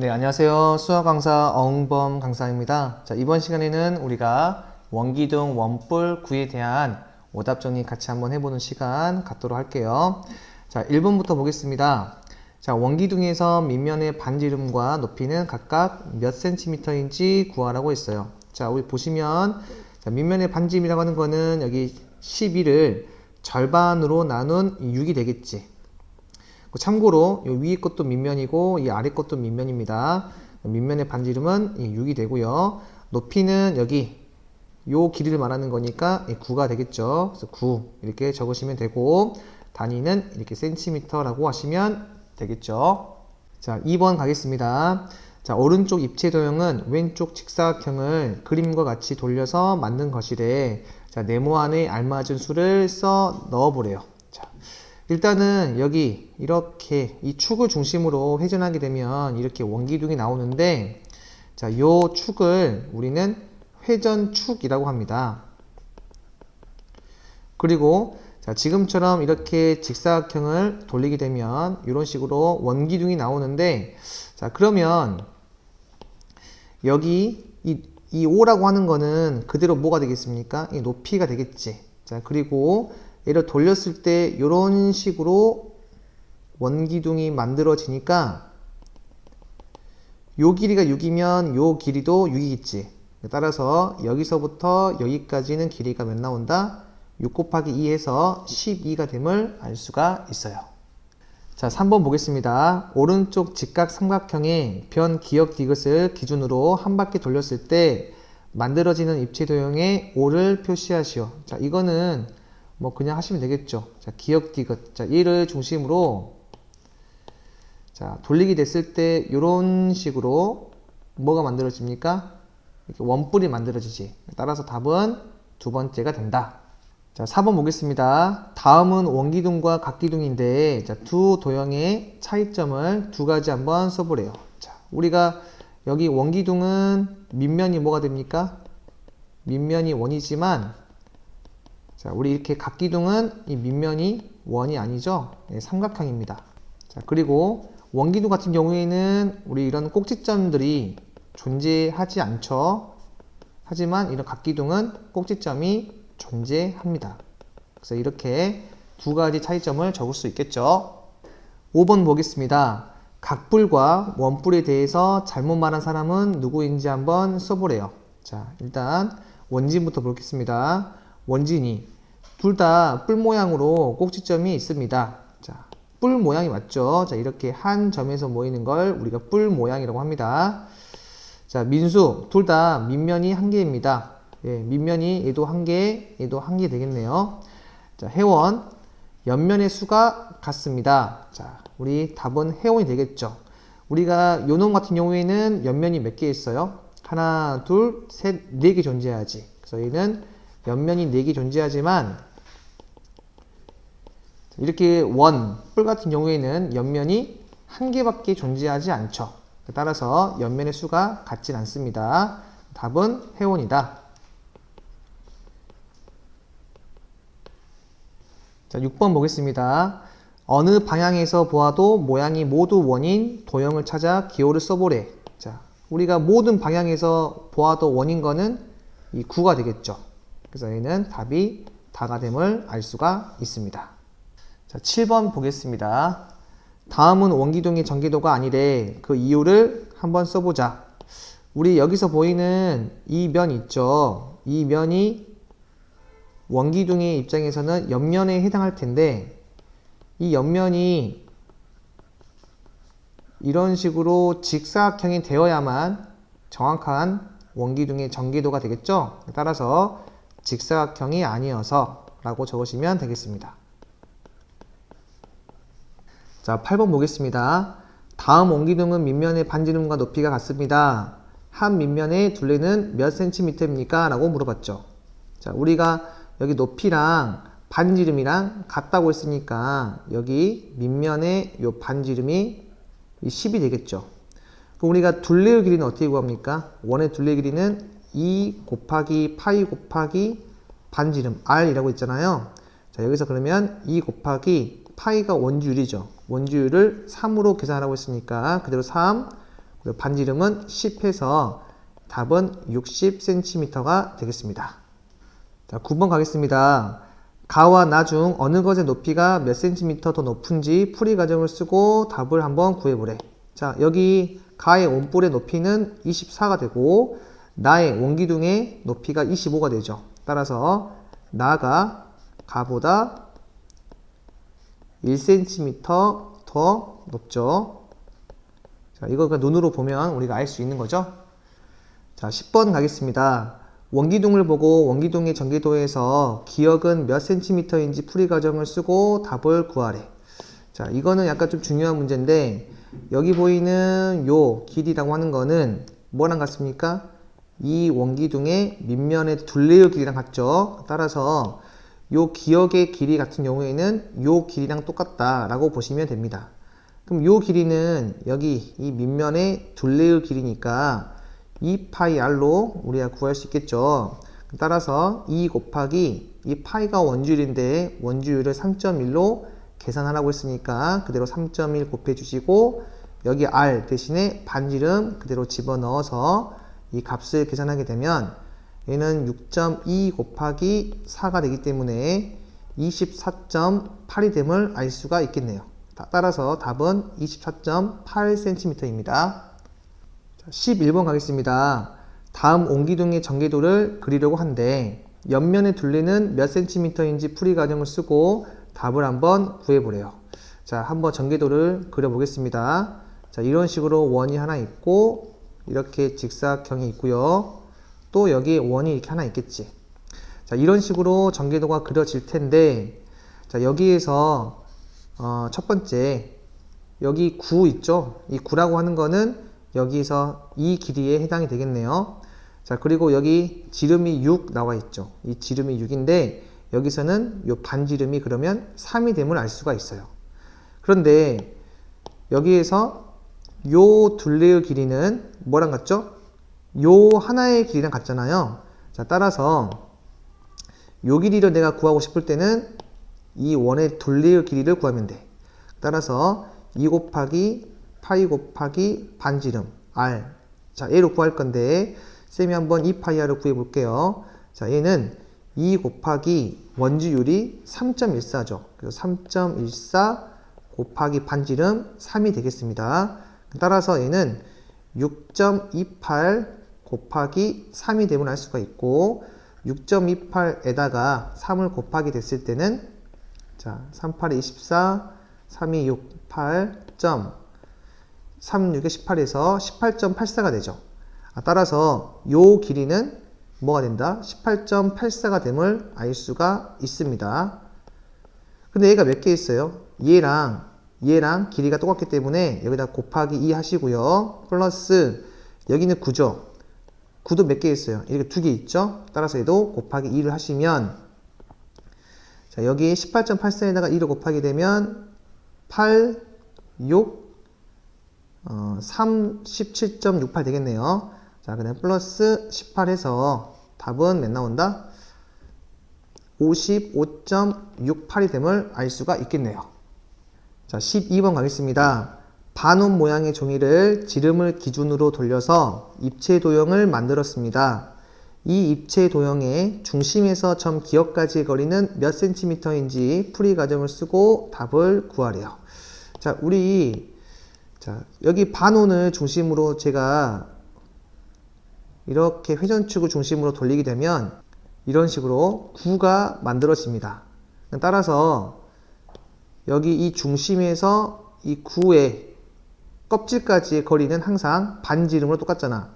네, 안녕하세요. 수학 강사 어흥범 강사입니다. 자, 이번 시간에는 우리가 원기둥 원뿔 구에 대한 오답 정리 같이 한번 해보는 시간 갖도록 할게요. 자, 1번부터 보겠습니다. 자, 원기둥에서 밑면의 반지름과 높이는 각각 몇 센티미터인지 구하라고 했어요. 자, 우리 보시면 자, 밑면의 반지름이라고 하는 거는 여기 12를 절반으로 나눈 6이 되겠지. 그 참고로 이 위에 것도 밑면이고 이 아래 것도 밑면입니다. 밑면의 반지름은 6이 되고요. 높이는 여기 요 길이를 말하는 거니까 9가 되겠죠. 그래서 9 이렇게 적으시면 되고 단위는 이렇게 센티미터라고 하시면 되겠죠. 자, 2번 가겠습니다. 자, 오른쪽 입체 도형은 왼쪽 직사각형을 그림과 같이 돌려서 만든 것이래. 자, 네모 안에 알맞은 수를 써 넣어보래요. 자, 일단은 여기 이렇게 이 축을 중심으로 회전하게 되면 이렇게 원기둥이 나오는데 자, 요 축을 우리는 회전축이라고 합니다. 그리고 자, 지금처럼 이렇게 직사각형을 돌리게 되면 이런 식으로 원기둥이 나오는데 자, 그러면 여기 이, 이 5라고 하는 거는 그대로 뭐가 되겠습니까? 이 높이가 되겠지. 자, 그리고 얘를 돌렸을 때 이런 식으로 원기둥이 만들어지니까 요 길이가 6이면 요 길이도 6이겠지. 따라서 여기서부터 여기까지는 길이가 몇 나온다? 6 곱하기 2에서 12가 됨을 알 수가 있어요. 자, 3번 보겠습니다. 오른쪽 직각 삼각형의 변 기역 디귿을 기준으로 한 바퀴 돌렸을 때 만들어지는 입체 도형의 O를 표시하시오. 자, 이거는 뭐 그냥 하시면 되겠죠. 자, 기역 디귿. 자, 얘를 중심으로 자, 돌리게 됐을 때 이런 식으로 뭐가 만들어집니까? 이렇게 원뿔이 만들어지지. 따라서 답은 두 번째가 된다. 자, 4번 보겠습니다. 다음은 원기둥과 각기둥인데, 자, 두 도형의 차이점을 두 가지 한번 써보래요. 자, 우리가 여기 원기둥은 밑면이 뭐가 됩니까? 밑면이 원이지만, 자, 우리 이렇게 각기둥은 이 밑면이 원이 아니죠? 네, 삼각형입니다. 자, 그리고 원기둥 같은 경우에는 우리 이런 꼭지점들이 존재하지 않죠. 하지만 이런 각기둥은 꼭지점이 존재합니다. 그래서 이렇게 두 가지 차이점을 적을 수 있겠죠. 5번 보겠습니다. 각뿔과 원뿔에 대해서 잘못 말한 사람은 누구인지 한번 써보래요. 자, 일단 원진부터 보겠습니다. 원진이 둘 다 뿔 모양으로 꼭지점이 있습니다. 자, 뿔 모양이 맞죠? 자, 이렇게 한 점에서 모이는 걸 우리가 뿔 모양이라고 합니다. 자, 민수 둘 다 밑면이 한 개입니다. 예, 밑면이 얘도 한 개, 얘도 한 개 되겠네요. 자, 회원 옆면의 수가 같습니다. 자, 우리 답은 회원이 되겠죠. 우리가 요놈 같은 경우에는 옆면이 몇 개 있어요? 하나, 둘, 셋, 네 개 존재하지. 그래서 얘는 옆면이 네개 존재하지만 이렇게 원, 뿔 같은 경우에는 옆면이 한 개밖에 존재하지 않죠. 따라서 옆면의 수가 같진 않습니다. 답은 회원이다. 자, 6번 보겠습니다. 어느 방향에서 보아도 모양이 모두 원인 도형을 찾아 기호를 써보래. 자, 우리가 모든 방향에서 보아도 원인 거는 이 9가 되겠죠. 그래서 얘는 답이 다가 됨을 알 수가 있습니다. 자, 7번 보겠습니다. 다음은 원기둥의 전기도가 아니래. 그 이유를 한번 써보자. 우리 여기서 보이는 이 면 있죠. 이 면이 원기둥의 입장에서는 옆면에 해당할 텐데 이 옆면이 이런 식으로 직사각형이 되어야만 정확한 원기둥의 전기도가 되겠죠. 따라서 직사각형이 아니어서 라고 적으시면 되겠습니다. 자, 8번 보겠습니다. 다음 원기둥은 밑면의 반지름과 높이가 같습니다. 한 밑면의 둘레는 몇 센티미터입니까? 라고 물어봤죠. 자, 우리가 여기 높이랑 반지름이랑 같다고 했으니까 여기 밑면의 요 반지름이 10이 되겠죠. 그럼 우리가 둘레의 길이는 어떻게 구합니까? 원의 둘레 길이는 2 곱하기 파이 곱하기 반지름 R이라고 있잖아요. 자, 여기서 그러면 2 곱하기 파이가 원주율이죠. 원주율을 3으로 계산하라고 했으니까 그대로 3 그리고 반지름은 10 해서 답은 60cm가 되겠습니다. 자, 9번 가겠습니다. 가와 나 중 어느 것의 높이가 몇 cm 더 높은지 풀이 과정을 쓰고 답을 한번 구해보래. 자, 여기 가의 원뿔의 높이는 24가 되고 나의 원기둥의 높이가 25가 되죠. 따라서 나가 가보다 1cm 더 높죠. 자, 이거 눈으로 보면 우리가 알 수 있는 거죠. 자, 10번 가겠습니다. 원기둥을 보고 원기둥의 전개도에서 기역은 몇 cm인지 풀이 과정을 쓰고 답을 구하래. 자, 이거는 약간 좀 중요한 문제인데 여기 보이는 요 길이라고 하는 거는 뭐랑 같습니까? 이 원기둥의 밑면의 둘레의 길이랑 같죠. 따라서 요 기역의 길이 같은 경우에는 요 길이랑 똑같다라고 보시면 됩니다. 그럼 요 길이는 여기 이 밑면의 둘레의 길이니까 2파이r로 우리가 구할 수 있겠죠. 따라서 2 곱하기 이 파이가 원주율인데 원주율을 3.1로 계산하라고 했으니까 그대로 3.1 곱해 주시고 여기 r 대신에 반지름 그대로 집어넣어서 이 값을 계산하게 되면 얘는 6.2 곱하기 4가 되기 때문에 24.8이 됨을 알 수가 있겠네요. 따라서 답은 24.8cm입니다. 11번 가겠습니다. 다음 옹기둥의 전개도를 그리려고 한데 옆면의 둘레는 몇 cm인지 풀이 과정을 쓰고 답을 한번 구해보래요. 자, 한번 전개도를 그려보겠습니다. 자, 이런 식으로 원이 하나 있고 이렇게 직사각형이 있고요. 또 여기 원이 이렇게 하나 있겠지. 자, 이런 식으로 전개도가 그려질 텐데 자, 여기에서 어, 첫 번째 여기 9 있죠? 이 9라고 하는 거는 여기서 이 길이에 해당이 되겠네요. 자, 그리고 여기 지름이 6 나와 있죠. 이 지름이 6인데 여기서는 요 반지름이 그러면 3이 됨을 알 수가 있어요. 그런데 여기에서 요 둘레의 길이는 뭐랑 같죠? 요 하나의 길이랑 같잖아요. 자, 따라서 요 길이를 내가 구하고 싶을 때는 이 원의 둘레의 길이를 구하면 돼. 따라서 2 곱하기 파이 곱하기 반지름 r 자 얘로 구할 건데 쌤이 한번 2파이r을 구해 볼게요. 자 얘는 2 곱하기 원주율이 3.14죠. 그래서 3.14 곱하기 반지름 3이 되겠습니다. 따라서 얘는 6.28 곱하기 3이 되면 알 수가 있고 6.28에다가 3을 곱하기 됐을 때는 자 38에 24 3이 6 8 3, 6에 18에서 18.84가 되죠. 아, 따라서 요 길이는 뭐가 된다? 18.84가 됨을 알 수가 있습니다. 근데 얘가 몇 개 있어요? 얘랑 얘랑 길이가 똑같기 때문에 여기다 곱하기 2 하시고요. 플러스 여기는 9죠. 9도 몇 개 있어요? 이렇게 두 개 있죠? 따라서 얘도 곱하기 2를 하시면 자 여기 18.84에다가 2를 곱하게 되면 8, 6, 어, 37.68 되겠네요. 자, 그 다음 플러스 18 해서 답은 몇 나온다? 55.68이 됨을 알 수가 있겠네요. 자, 12번 가겠습니다. 반원 모양의 종이를 지름을 기준으로 돌려서 입체 도형을 만들었습니다. 이 입체 도형의 중심에서 점 기역까지의 거리는 몇 센티미터인지 풀이 과정을 쓰고 답을 구하래요. 자, 우리 자, 여기 반원을 중심으로 제가 이렇게 회전축을 중심으로 돌리게 되면 이런 식으로 구가 만들어집니다. 따라서 여기 이 중심에서 이 구의 껍질까지의 거리는 항상 반지름으로 똑같잖아.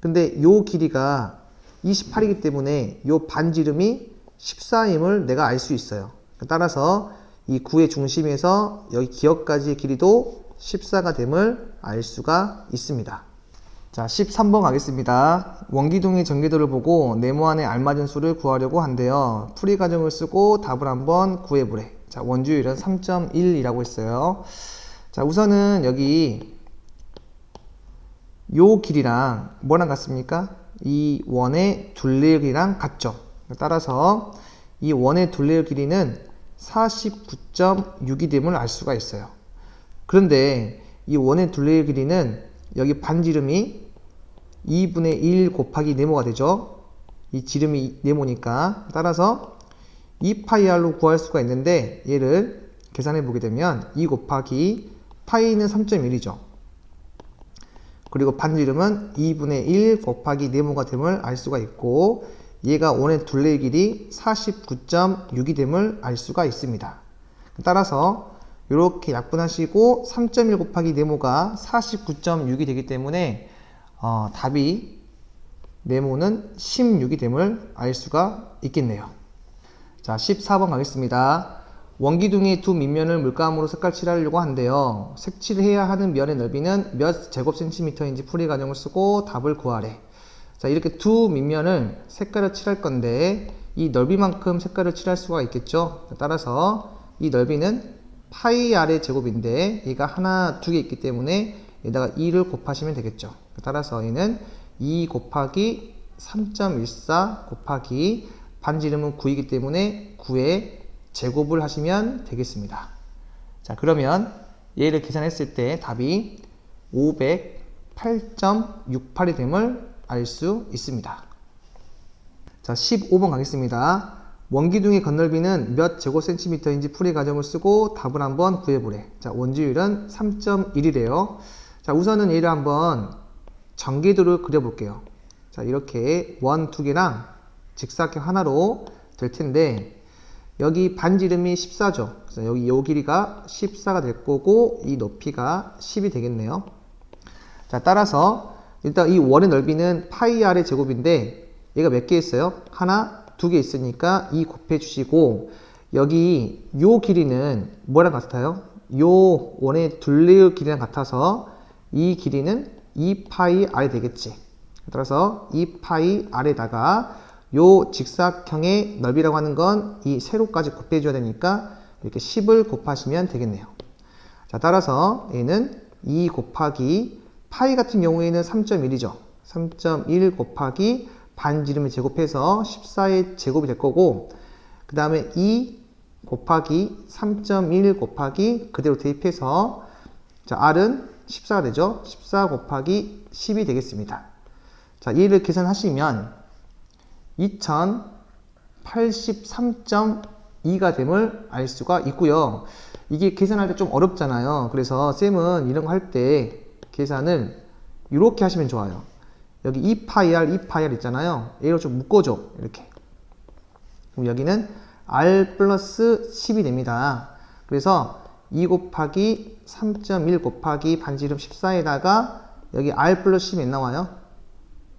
근데 요 길이가 28이기 때문에 요 반지름이 14임을 내가 알 수 있어요. 따라서 이 구의 중심에서 여기 기역까지의 길이도 14가 됨을 알 수가 있습니다. 자, 13번 가겠습니다. 원기둥의 전개도를 보고 네모 안에 알맞은 수를 구하려고 한대요. 풀이 과정을 쓰고 답을 한번 구해보래. 자, 원주율은 3.1이라고 했어요. 자, 우선은 여기 요 길이랑 뭐랑 같습니까? 이 원의 둘레의 길이랑 같죠. 따라서 이 원의 둘레의 길이는 49.6이 됨을 알 수가 있어요. 그런데 이 원의 둘레의 길이는 여기 반지름이 2분의 1 곱하기 네모가 되죠. 이 지름이 네모니까 따라서 2파이r로 구할 수가 있는데 얘를 계산해 보게 되면 2 곱하기 파이는 3.1이죠. 그리고 반지름은 2분의 1 곱하기 네모가 됨을 알 수가 있고 얘가 원의 둘레의 길이 49.6이 됨을 알 수가 있습니다. 따라서 이렇게 약분하시고 3.1 곱하기 네모가 49.6이 되기 때문에 어, 답이 네모는 16이 됨을 알 수가 있겠네요. 자, 14번 가겠습니다. 원기둥의 두 밑면을 물감으로 색깔 칠하려고 하는데요. 색칠해야 하는 면의 넓이는 몇 제곱 센티미터인지 풀이 과정을 쓰고 답을 구하래. 자, 이렇게 두 밑면을 색깔을 칠할 건데 이 넓이만큼 색깔을 칠할 수가 있겠죠. 따라서 이 넓이는 파이 r의 제곱인데 얘가 하나, 두 개 있기 때문에 여기다가 2를 곱하시면 되겠죠. 따라서 얘는 2 곱하기 3.14 곱하기 반지름은 9이기 때문에 9의 제곱을 하시면 되겠습니다. 자, 그러면 얘를 계산했을 때 답이 508.68이 됨을 알 수 있습니다. 자, 15번 가겠습니다. 원기둥의 건널비는 몇 제곱센티미터인지 풀이 과정을 쓰고 답을 한번 구해보래. 자, 원주율은 3.1이래요. 자, 우선은 얘를 한번 전개도를 그려볼게요. 자, 이렇게 원 두 개랑 직사각 하나로 될 텐데, 여기 반지름이 14죠. 그래서 여기 요 길이가 14가 될 거고, 이 높이가 10이 되겠네요. 자, 따라서 일단 이 원의 넓이는 파이 r의 제곱인데, 얘가 몇 개 있어요? 하나, 두 개 있으니까 2 곱해 주시고, 여기 요 길이는 뭐랑 같아요? 요 원의 둘레의 길이랑 같아서 이 길이는 2파이 r 되겠지. 따라서 2파이 r에다가 요 직사각형의 넓이라고 하는 건 이 세로까지 곱해줘야 되니까 이렇게 10을 곱하시면 되겠네요. 자, 따라서 얘는 2 곱하기 파이 같은 경우에는 3.1이죠. 3.1 곱하기 반지름을 제곱해서 14의 제곱이 될 거고 그 다음에 2 곱하기 3.1 곱하기 그대로 대입해서 자, r은 14가 되죠. 14 곱하기 10이 되겠습니다. 자, 얘를 계산하시면 2083.2가 됨을 알 수가 있고요. 이게 계산할 때 좀 어렵잖아요. 그래서 쌤은 이런 거 할 때 계산을 이렇게 하시면 좋아요. 여기 2파이r, 2파이r 있잖아요. 얘를 좀 묶어줘. 이렇게. 그럼 여기는 r 플러스 10이 됩니다. 그래서 2 곱하기 3.1 곱하기 반지름 14에다가 여기 r 플러스 10몇 나와요?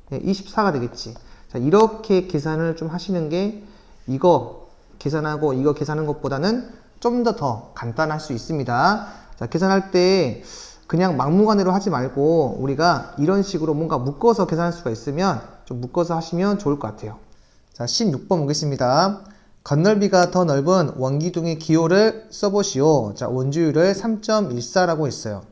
네, 24가 되겠지. 자, 이렇게 계산을 좀 하시는 게 이거 계산하고 이거 계산하는 것보다는 좀더더 간단할 수 있습니다. 자, 계산할 때 그냥 막무가내로 하지 말고 우리가 이런 식으로 뭔가 묶어서 계산할 수가 있으면 좀 묶어서 하시면 좋을 것 같아요. 자, 16번 보겠습니다. 건널비가 더 넓은 원기둥의 기호를 써보시오. 자, 원주율을 3.14라고 했어요.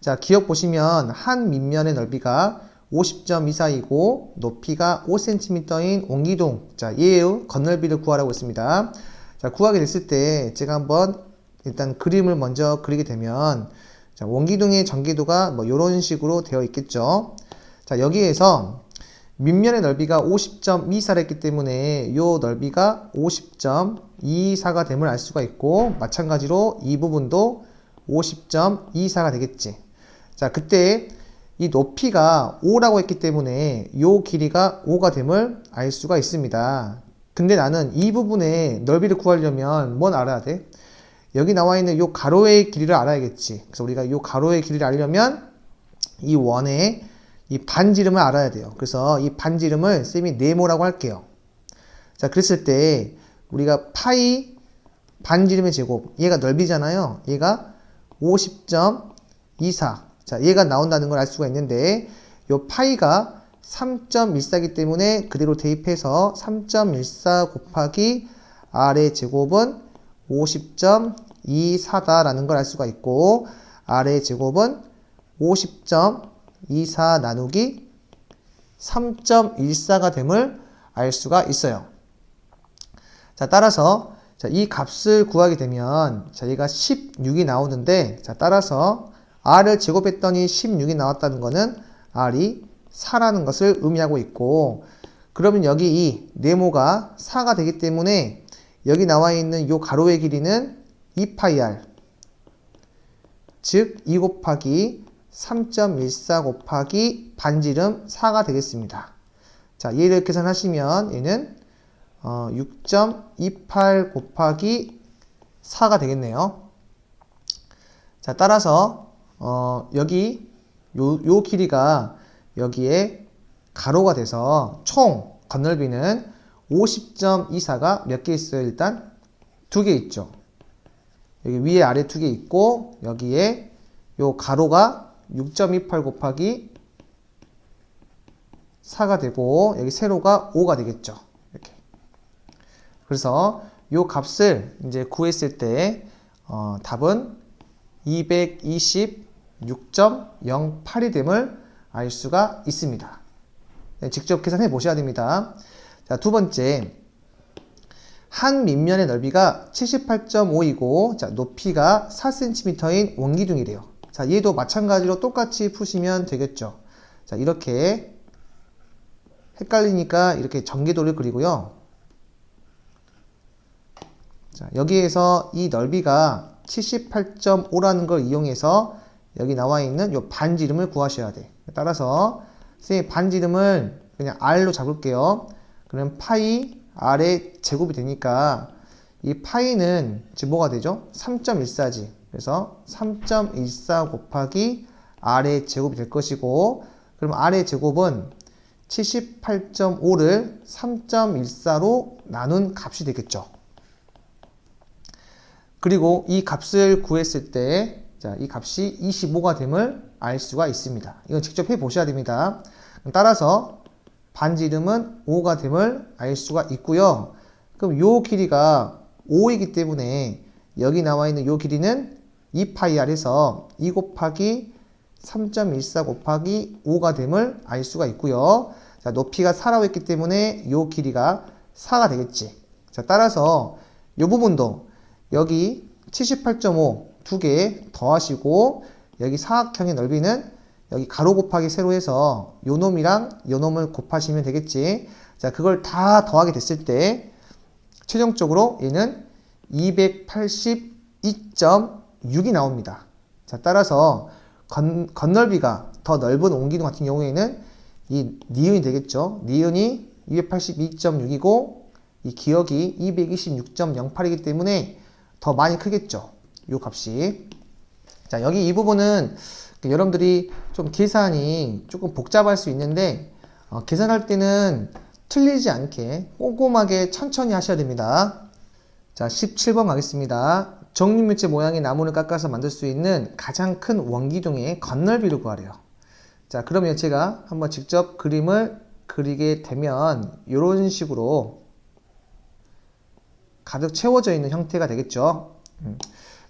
자, 기억 보시면 한 밑면의 넓이가 50.24이고 높이가 5cm인 원기둥. 자, 얘의 건널비를 구하라고 했습니다. 자, 구하게 됐을 때 제가 한번 일단 그림을 먼저 그리게 되면 자, 원기둥의 전개도가 뭐 이런 식으로 되어 있겠죠. 자, 여기에서 밑면의 넓이가 50.24를 했기 때문에 이 넓이가 50.24가 됨을 알 수가 있고 마찬가지로 이 부분도 50.24가 되겠지. 자, 그때 이 높이가 5라고 했기 때문에 이 길이가 5가 됨을 알 수가 있습니다. 근데 나는 이 부분의 넓이를 구하려면 뭘 알아야 돼? 여기 나와 있는 이 가로의 길이를 알아야겠지. 그래서 우리가 이 가로의 길이를 알려면 이 원의 이 반지름을 알아야 돼요. 그래서 이 반지름을 쌤이 네모라고 할게요. 자, 그랬을 때 우리가 파이 반지름의 제곱, 얘가 넓이잖아요. 얘가 50.24. 자, 얘가 나온다는 걸 알 수가 있는데 요 파이가 3.14이기 때문에 그대로 대입해서 3.14 곱하기 r의 제곱은 50.24다라는 걸 알 수가 있고 r의 제곱은 50.24 나누기 3.14가 됨을 알 수가 있어요. 자, 따라서 자, 이 값을 구하게 되면 자, 얘가 16이 나오는데 자, 따라서 r을 제곱했더니 16이 나왔다는 거는 r이 4라는 것을 의미하고 있고 그러면 여기 이 네모가 4가 되기 때문에 여기 나와 있는 이 가로의 길이는 2파이 r 즉2 곱하기 3.14 곱하기 반지름 4가 되겠습니다. 자, 얘를 계산하시면 얘는 어, 6.28 곱하기 4가 되겠네요. 자, 따라서 어, 여기 요, 요 길이가 여기에 가로가 돼서 총 건널비는 50.24가 몇 개 있어요? 일단 두 개 있죠. 여기 위에 아래 두 개 있고 여기에 요 가로가 6.28 곱하기 4가 되고 여기 세로가 5가 되겠죠. 이렇게. 그래서 요 값을 이제 구했을 때 어, 답은 226.08이 됨을 알 수가 있습니다. 네, 직접 계산해 보셔야 됩니다. 자, 두 번째. 한 밑면의 넓이가 78.5이고 자, 높이가 4cm인 원기둥이래요. 자, 얘도 마찬가지로 똑같이 푸시면 되겠죠. 자, 이렇게 헷갈리니까 이렇게 전개도를 그리고요. 자, 여기에서 이 넓이가 78.5라는 걸 이용해서 여기 나와 있는 이 반지름을 구하셔야 돼. 따라서 선생님 반지름을 그냥 r로 잡을게요. 그럼 파이 r의 제곱이 되니까 이 파이는 지금 뭐가 되죠? 3.14지. 그래서 3.14 곱하기 r의 제곱이 될 것이고 그럼 r의 제곱은 78.5를 3.14로 나눈 값이 되겠죠. 그리고 이 값을 구했을 때, 자, 이 값이 25가 됨을 알 수가 있습니다. 이건 직접 해 보셔야 됩니다. 따라서 반지름은 5가 됨을 알 수가 있고요. 그럼 요 길이가 5이기 때문에 여기 나와 있는 요 길이는 2파이 r에서 2 곱하기 3.14 곱하기 5가 됨을 알 수가 있고요. 자, 높이가 4라고 했기 때문에 요 길이가 4가 되겠지. 자, 따라서 요 부분도 여기 78.5 두 개 더하시고 여기 사각형의 넓이는 여기 가로 곱하기 세로 해서 요 놈이랑 요 놈을 곱하시면 되겠지. 자, 그걸 다 더하게 됐을 때 최종적으로 얘는 282.6이 나옵니다. 자, 따라서 건, 건널비가 더 넓은 옹기둥 같은 경우에는 이 니은이 되겠죠. 니은이 282.6이고 이 기억이 226.08이기 때문에 더 많이 크겠죠. 요 값이. 자, 여기 이 부분은 여러분들이 좀 계산이 조금 복잡할 수 있는데 어, 계산할 때는 틀리지 않게 꼼꼼하게 천천히 하셔야 됩니다. 자, 17번 가겠습니다. 정육면체 모양의 나무를 깎아서 만들 수 있는 가장 큰 원기둥의 건널비를 구하래요. 자, 그러면 제가 한번 직접 그림을 그리게 되면 이런 식으로 가득 채워져 있는 형태가 되겠죠. 음.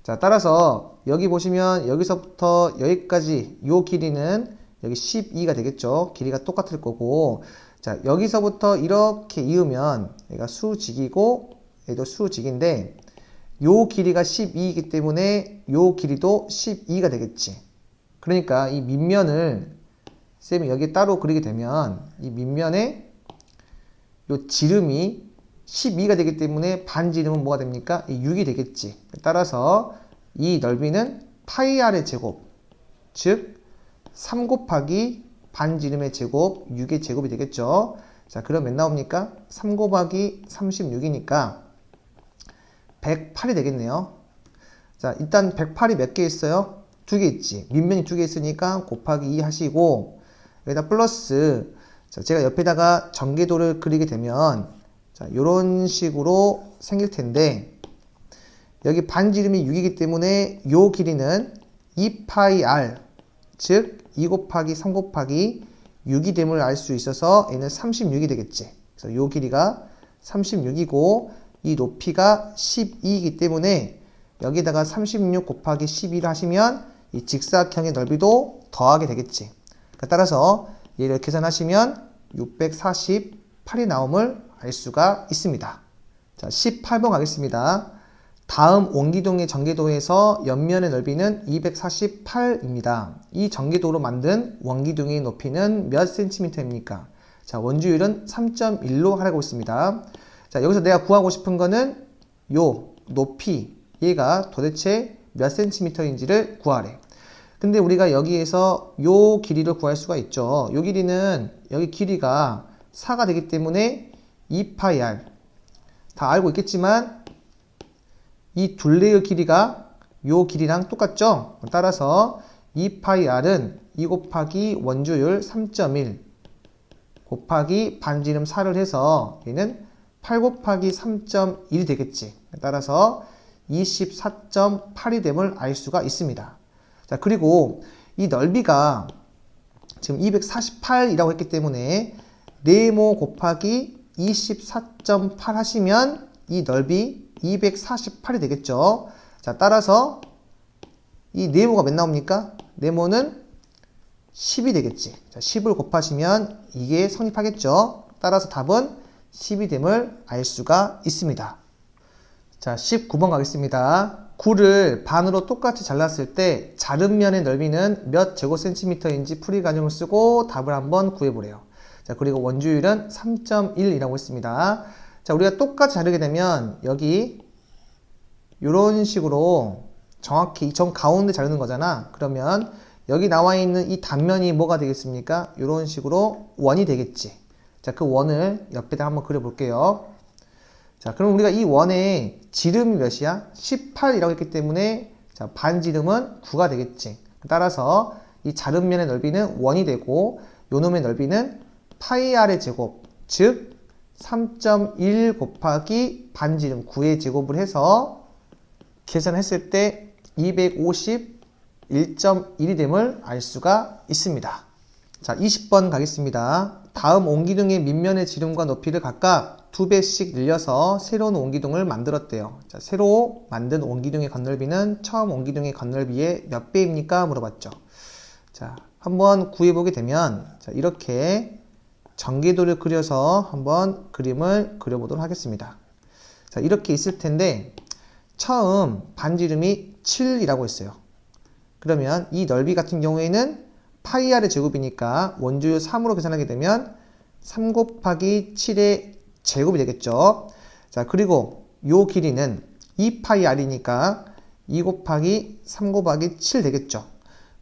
자, 따라서 여기 보시면 여기서부터 여기까지 요 길이는 여기 12가 되겠죠. 길이가 똑같을 거고 자, 여기서부터 이렇게 이으면 얘가 수직이고 얘도 수직인데 요 길이가 12이기 때문에 요 길이도 12가 되겠지. 그러니까 이 밑면을 쌤이 여기 따로 그리게 되면 이 밑면에 요 지름이 12가 되기 때문에 반지름은 뭐가 됩니까? 6이 되겠지. 따라서 이 넓이는 파이 r의 제곱, 즉 3 곱하기 반지름의 제곱, 6의 제곱이 되겠죠. 자, 그럼 몇 나옵니까? 3 곱하기 36이니까 108이 되겠네요. 자, 일단 108이 몇 개 있어요? 두 개 있지. 밑면이 두 개 있으니까 곱하기 2 하시고 여기다 플러스 자, 제가 옆에다가 전개도를 그리게 되면 자, 요런 식으로 생길 텐데 여기 반지름이 6이기 때문에 요 길이는 2파이 r 즉 2 곱하기 3 곱하기 6이 됨을 알 수 있어서 얘는 36이 되겠지. 그래서 요 길이가 36이고 이 높이가 12이기 때문에 여기다가 36 곱하기 12를 하시면 이 직사각형의 넓이도 더하게 되겠지. 그러니까 따라서 얘를 계산하시면 648이 나옴을 알 수가 있습니다. 자, 18번 가겠습니다. 다음 원기둥의 전개도에서 옆면의 넓이는 248입니다. 이 전개도로 만든 원기둥의 높이는 몇 센티미터입니까? 자, 원주율은 3.1로 하라고 있습니다. 자, 여기서 내가 구하고 싶은 거는 요 높이, 얘가 도대체 몇 센티미터인지를 구하래. 근데 우리가 여기에서 요 길이를 구할 수가 있죠. 요 길이는 여기 길이가 4가 되기 때문에 2파이 다 알고 있겠지만 이 둘레의 길이가 요 길이랑 똑같죠? 따라서 2파이 r은 2 곱하기 원주율 3.1 곱하기 반지름 4를 해서 얘는 8 곱하기 3.1이 되겠지. 따라서 24.8이 됨을 알 수가 있습니다. 자, 그리고 이 넓이가 지금 248이라고 했기 때문에 네모 곱하기 24.8 하시면 이 넓이 248이 되겠죠. 자, 따라서 이 네모가 몇 나옵니까? 네모는 10이 되겠지. 자, 10을 곱하시면 이게 성립하겠죠. 따라서 답은 10이 됨을 알 수가 있습니다. 자, 19번 가겠습니다. 9를 반으로 똑같이 잘랐을 때 자른 면의 넓이는 몇 제곱센티미터인지 풀이 가정을 쓰고 답을 한번 구해보래요. 자, 그리고 원주율은 3.1이라고 했습니다. 자, 우리가 똑같이 자르게 되면 여기 이런 식으로 정확히 정 가운데 자르는 거잖아. 그러면 여기 나와 있는 이 단면이 뭐가 되겠습니까? 이런 식으로 원이 되겠지. 자, 그 원을 옆에다 한번 그려볼게요. 자, 그럼 우리가 이 원의 지름이 몇이야? 18이라고 했기 때문에 자, 반 지름은 9가 되겠지. 따라서 이 자른 면의 넓이는 원이 되고 요 놈의 넓이는 파이 r의 제곱, 즉 3.1 곱하기 반지름 9의 제곱을 해서 계산했을 때 251.1이 됨을 알 수가 있습니다. 자, 20번 가겠습니다. 다음 옹기둥의 밑면의 지름과 높이를 각각 두 배씩 늘려서 새로운 옹기둥을 만들었대요. 자, 새로 만든 옹기둥의 건널비는 처음 옹기둥의 건널비의 몇 배입니까? 물어봤죠. 자, 한번 구해보게 되면 자, 이렇게 전개도를 그려서 한번 그림을 그려보도록 하겠습니다. 자, 이렇게 있을 텐데 처음 반지름이 7이라고 했어요. 그러면 이 넓이 같은 경우에는 파이 r의 제곱이니까 원주율 3으로 계산하게 되면 3 곱하기 7의 제곱이 되겠죠. 자, 그리고 요 길이는 2파이 r이니까 2 곱하기 3 곱하기 7 되겠죠.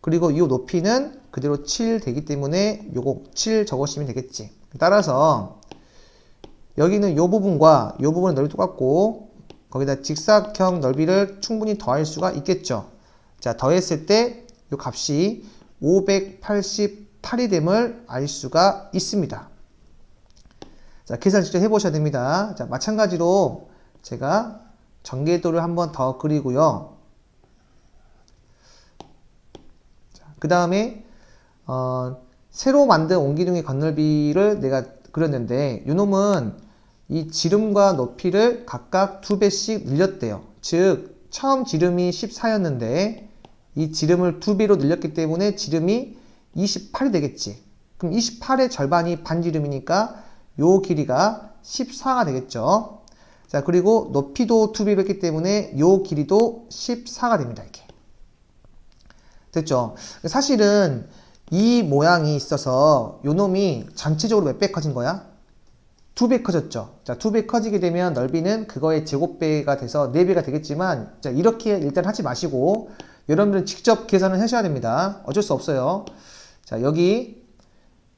그리고 이 높이는 그대로 7 되기 때문에 요거 7 적으시면 되겠지. 따라서 여기는 요 부분과 요 부분의 넓이 똑같고 거기다 직사각형 넓이를 충분히 더할 수가 있겠죠. 자, 더했을 때 요 값이 588이 됨을 알 수가 있습니다. 자, 계산 직접 해 보셔야 됩니다. 자, 마찬가지로 제가 전개도를 한번 더 그리고요. 그 다음에 어, 새로 만든 옹기둥의 건널비를 내가 그렸는데 요놈은 이 지름과 높이를 각각 두 배씩 늘렸대요. 즉 처음 지름이 14였는데 이 지름을 두 배로 늘렸기 때문에 지름이 28이 되겠지. 그럼 28의 절반이 반지름이니까 요 길이가 14가 되겠죠. 자, 그리고 높이도 두 배로 했기 때문에 요 길이도 14가 됩니다. 이렇게. 됐죠? 사실은 이 모양이 있어서 요 놈이 전체적으로 몇 배 커진 거야? 두배 커졌죠. 자, 두배 커지게 되면 넓이는 그거의 제곱배가 돼서 네 배가 되겠지만, 자, 이렇게 일단 하지 마시고, 여러분들은 직접 계산을 하셔야 됩니다. 어쩔 수 없어요. 자, 여기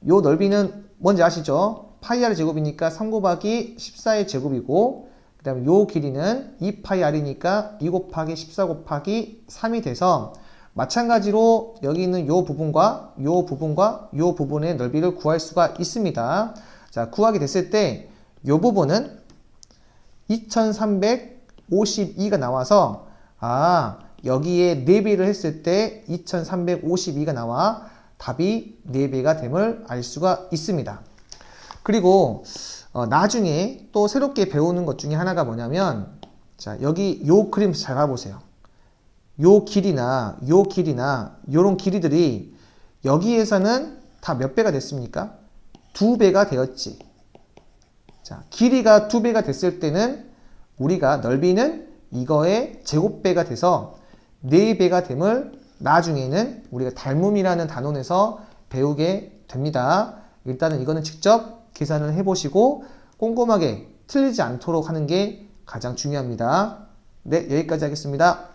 요 넓이는 뭔지 아시죠? 파이 r 제곱이니까 3 곱하기 14의 제곱이고 그 다음에 요 길이는 2파이 r이니까 2 곱하기 14 곱하기 3이 돼서 마찬가지로 여기 있는 요 부분과 요 부분과 요 부분의 넓이를 구할 수가 있습니다. 자, 구하게 됐을 때 요 부분은 2352가 나와서 아, 여기에 4배를 했을 때 2352가 나와 답이 4배가 됨을 알 수가 있습니다. 그리고 어, 나중에 또 새롭게 배우는 것 중에 하나가 뭐냐면 자 여기 요 그림 잘 봐보세요. 요 길이나 요 길이나 요런 길이들이 여기에서는 다 몇 배가 됐습니까? 두 배가 되었지. 자 길이가 두 배가 됐을 때는 우리가 넓이는 이거의 제곱배가 돼서 4배가 됨을 나중에는 우리가 닮음이라는 단원에서 배우게 됩니다. 일단은 이거는 직접 계산을 해보시고 꼼꼼하게 틀리지 않도록 하는 게 가장 중요합니다. 네, 여기까지 하겠습니다.